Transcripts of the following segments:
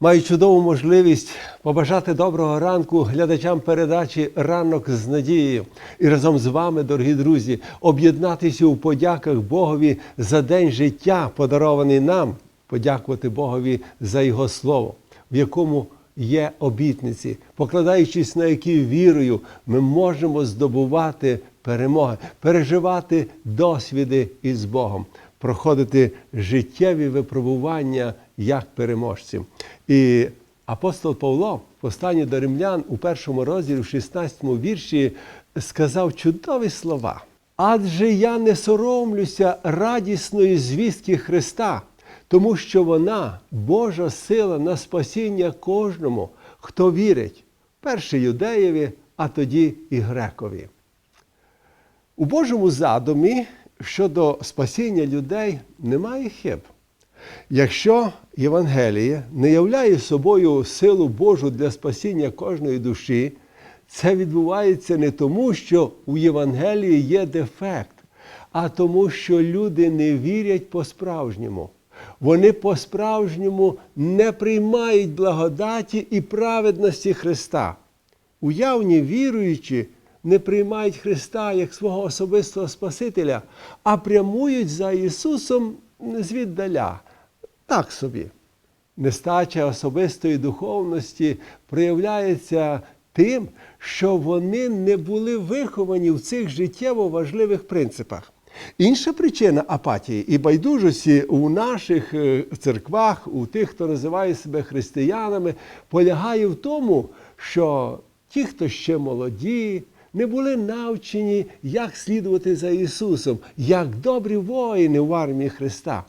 Маю чудову можливість побажати доброго ранку глядачам передачі Ранок з надією і разом з вами, дорогі друзі, об'єднатися у подяках Богові за день життя, подарований нам, подякувати Богові за Його слово, в якому є обітниці, покладаючись на які вірою, ми можемо здобувати перемоги, переживати досвіди із Богом, проходити життєві випробування як переможці. І апостол Павло в посланні до римлян у першому розділі, в 16 вірші, сказав чудові слова. Адже я не соромлюся радісної звістки Христа, тому що вона Божа сила на спасіння кожному, хто вірить, перше юдеєві, а тоді і грекові. У Божому задумі щодо спасіння людей немає хиб. Якщо Євангеліє не являє собою силу Божу для спасіння кожної душі, це відбувається не тому, що у Євангелії є дефект, а тому, що люди не вірять по-справжньому. Вони по-справжньому не приймають благодаті і праведності Христа. Уявні віруючі не приймають Христа як свого особистого Спасителя, а прямують за Ісусом звіддаля. Так собі. Нестача особистої духовності проявляється тим, що вони не були виховані в цих життєво важливих принципах. Інша причина апатії і байдужості у наших е, церквах, у тих, хто називає себе християнами, полягає в тому, що ті, хто ще молоді, не були навчені, як слідувати за Ісусом, як добрі воїни в армії Христа.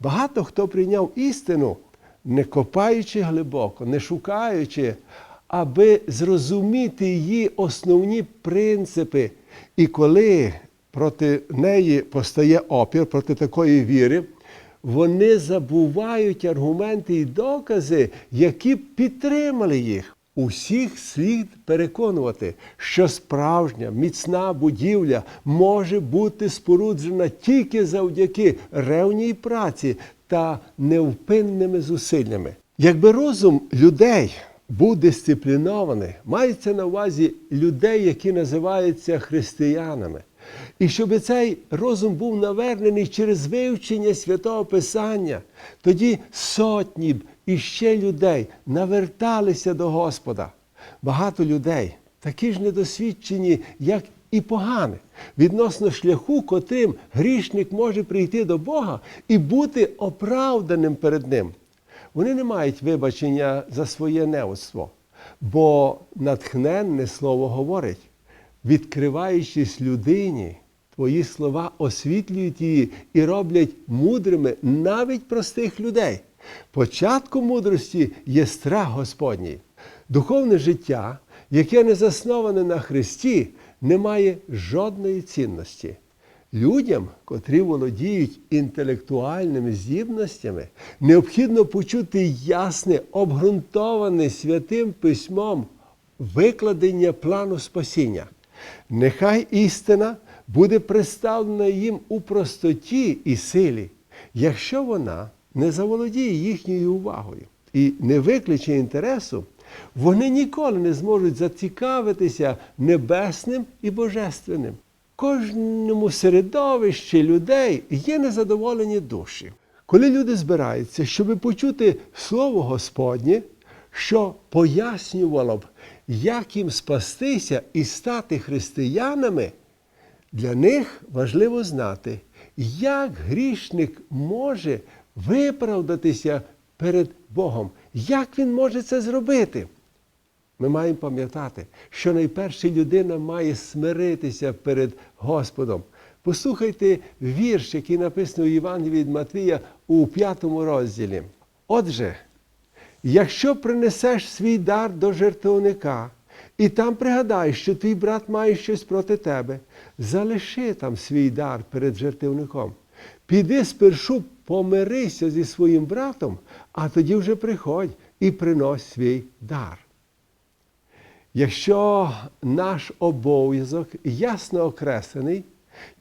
Багато хто прийняв істину, не копаючи глибоко, не шукаючи, аби зрозуміти її основні принципи. І коли проти неї постає опір, проти такої віри, вони забувають аргументи і докази, які підтримали їх. Усіх слід переконувати, що справжня міцна будівля може бути споруджена тільки завдяки ревній праці та невпинними зусиллями. Якби розум людей був дисциплінований, мається на увазі людей, які називаються християнами. І щоб цей розум був навернений через вивчення святого Писання, тоді сотні б іще людей наверталися до Господа. Багато людей, такі ж недосвідчені, як і погані, відносно шляху, котрим грішник може прийти до Бога і бути оправданим перед Ним. Вони не мають вибачення за своє неоцтво, бо натхненне слово говорить, відкриваючись людині, твої слова освітлюють її і роблять мудрими навіть простих людей. Початком мудрості є страх Господній. Духовне життя, яке не засноване на Христі, не має жодної цінності. Людям, котрі володіють інтелектуальними здібностями, необхідно почути ясне, обґрунтоване святим письмом викладення плану спасіння. Нехай істина буде представлена їм у простоті і силі, якщо вона не заволодіє їхньою увагою і не викличе інтересу, вони ніколи не зможуть зацікавитися небесним і божественним. Кожному середовищі людей є незадоволені душі. Коли люди збираються, щоб почути Слово Господнє, що пояснювало б, як їм спастися і стати християнами, для них важливо знати, як грішник може виправдатися перед Богом, як він може це зробити. Ми маємо пам'ятати, що найперше людина має смиритися перед Господом. Послухайте вірш, який написаний у Євангелії від Матвія у п'ятому розділі. Отже, якщо принесеш свій дар до жертвовника, і там пригадаєш, що твій брат має щось проти тебе, залиши там свій дар перед жертвівником. Піди спершу помирися зі своїм братом, а тоді вже приходь і принось свій дар. Якщо наш обов'язок ясно окреслений,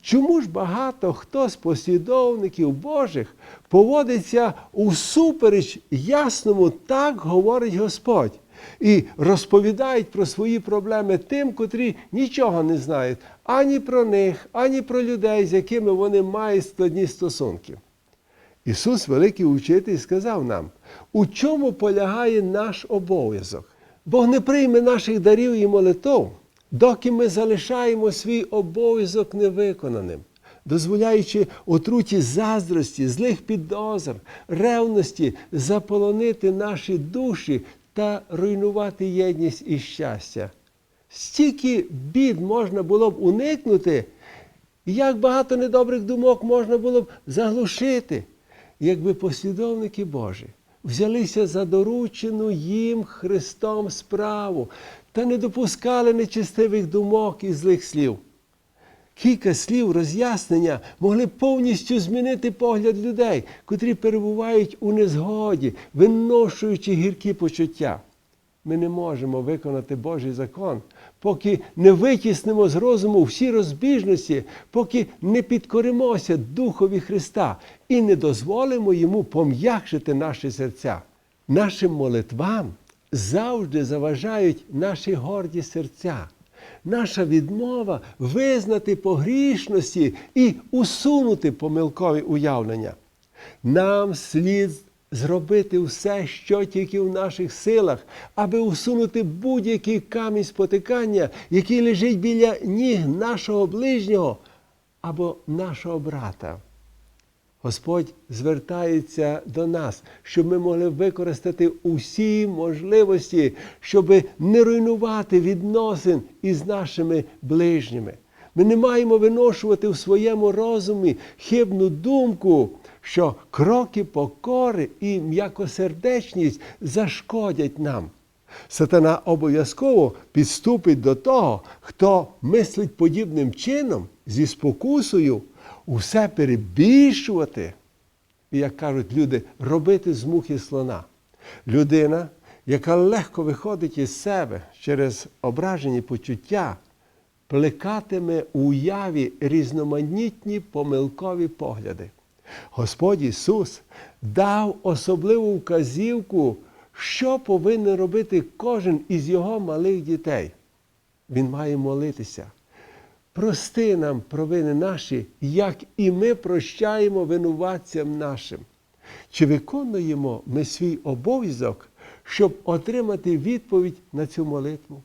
Чому ж багато хто з послідовників Божих поводиться усупереч ясному, так говорить Господь, і розповідають про свої проблеми тим, котрі нічого не знають ані про них, ані про людей, з якими вони мають складні стосунки. Ісус, великий учитель, сказав нам, у чому полягає наш обов'язок. Бог не прийме наших дарів і молитов, доки ми залишаємо свій обов'язок невиконаним, дозволяючи отруті заздрості, злих підозр, ревності заполонити наші душі та руйнувати єдність і щастя. Стільки бід можна було б уникнути, і як багато недобрих думок можна було б заглушити, якби послідовники Божі взялися за доручену їм Христом справу та не допускали нечистивих думок і злих слів. Кілька слів роз'яснення могли повністю змінити погляд людей, котрі перебувають у незгоді, виношуючи гіркі почуття. Ми не можемо виконати Божий закон, поки не витіснимо з розуму всі розбіжності, поки не підкоримося Духові Христа і не дозволимо йому пом'якшити наші серця. Нашим молитвам завжди заважають наші горді серця. Наша відмова визнати погрішності і усунути помилкові уявлення. Нам слід зробити все, що тільки в наших силах, аби усунути будь-який камінь спотикання, який лежить біля ніг нашого ближнього або нашого брата. Господь звертається до нас, щоб ми могли використати усі можливості, щоб не руйнувати відносин із нашими ближніми. Ми не маємо виношувати в своєму розумі хибну думку, що кроки покори і м'якосердечність зашкодять нам. Сатана обов'язково підступить до того, хто мислить подібним чином зі спокусою усе перебільшувати, і, як кажуть люди, робити з мухи слона. Людина, яка легко виходить із себе через ображені почуття, плекатиме у уяві різноманітні помилкові погляди. Господь Ісус дав особливу вказівку, що повинен робити кожен із Його малих дітей. Він має молитися. Прости нам провини наші, як і ми прощаємо винуватцям нашим. Чи виконуємо ми свій обов'язок, щоб отримати відповідь на цю молитву?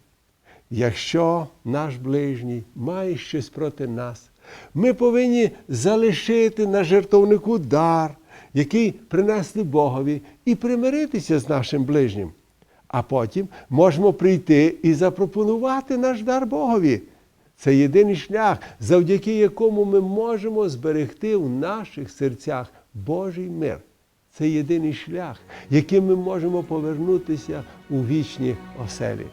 Якщо наш ближній має щось проти нас, ми повинні залишити на жертовнику дар, який принесли Богові, і примиритися з нашим ближнім. А потім можемо прийти і запропонувати наш дар Богові. Це єдиний шлях, завдяки якому ми можемо зберегти в наших серцях Божий мир. Це єдиний шлях, яким ми можемо повернутися у вічні оселі.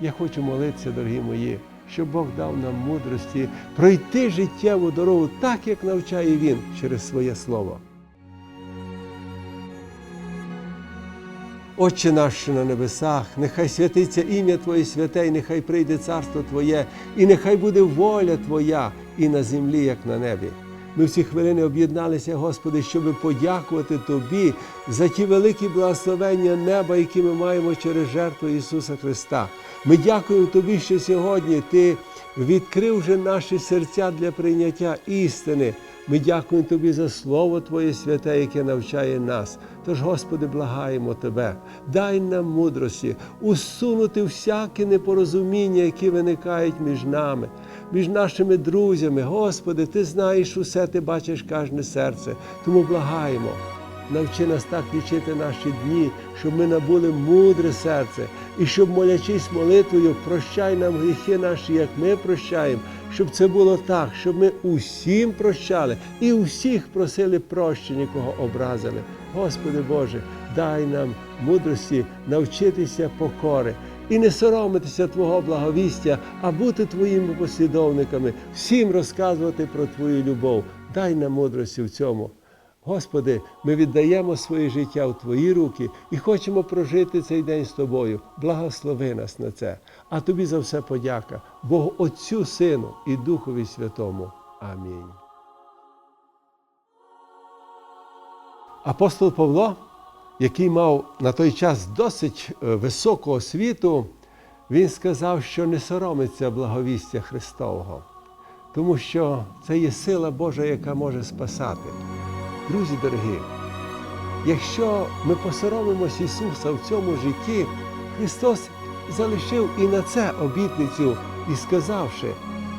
Я хочу молитися, дорогі мої, щоб Бог дав нам мудрості пройти життєву дорогу так, як навчає Він через своє слово. Отче наш на небесах, нехай святиться ім'я Твоє святе, і нехай прийде царство Твоє, і нехай буде воля Твоя і на землі, як на небі. Ми всі хвилини об'єдналися, Господи, щоб подякувати Тобі за ті великі благословення неба, які ми маємо через жертву Ісуса Христа. Ми дякуємо Тобі, що сьогодні Ти відкрив вже наші серця для прийняття істини. Ми дякуємо Тобі за Слово Твоє святе, яке навчає нас. Тож, Господи, благаємо Тебе, дай нам мудрості усунути всяке непорозуміння, які виникають між нами, між нашими друзями. Господи, Ти знаєш усе, Ти бачиш кожне серце. Тому благаємо. Навчи нас так лічити наші дні, щоб ми набули мудре серце, і щоб, молячись молитвою, прощай нам гріхи наші, як ми прощаємо, щоб це було так, щоб ми усім прощали і усіх просили прощення, кого образили. Господи Боже, дай нам мудрості навчитися покори і не соромитися Твого благовістя, а бути Твоїми послідовниками, всім розказувати про Твою любов. Дай нам мудрості в цьому. Господи, ми віддаємо своє життя в Твої руки і хочемо прожити цей день з Тобою. Благослови нас на це. А Тобі за все подяка, Богу Отцю, Сину і Духові Святому. Амінь. Апостол Павло, який мав на той час досить е, високу освіту, він сказав, що не соромиться благовістя Христового, тому що це є сила Божа, яка може спасати. Друзі дорогі, якщо ми посоромимось Ісуса в цьому житті, Христос залишив і на це обітницю, і сказавши,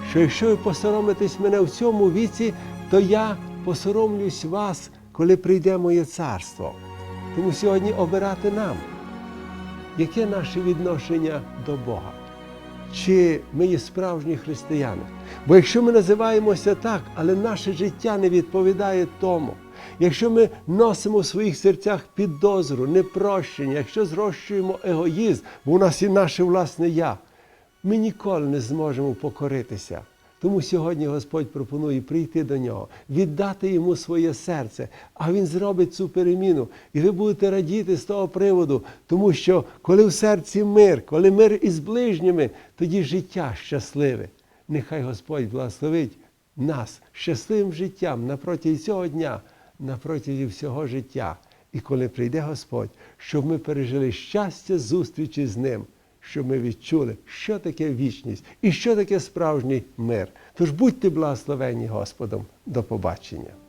що якщо ви посоромитесь мене в цьому віці, то я посоромлюсь вас, коли прийде моє царство. Тому сьогодні обирати нам, яке наше відношення до Бога. Чи ми є справжні християни? Бо якщо ми називаємося так, але наше життя не відповідає тому, якщо ми носимо в своїх серцях підозру, непрощення, якщо зрощуємо егоїзм, бо у нас є наше власне я, ми ніколи не зможемо покоритися. Тому сьогодні Господь пропонує прийти до нього, віддати йому своє серце, а Він зробить цю переміну. І ви будете радіти з того приводу, тому що коли в серці мир, коли мир із ближніми, тоді життя щасливе. Нехай Господь благословить нас щасливим життям на протязі цього дня, на всього життя. І коли прийде Господь, щоб ми пережили щастя зустрічі з ним щоб ми відчули, що таке вічність і що таке справжній мир. Тож будьте благословені Господом. До побачення.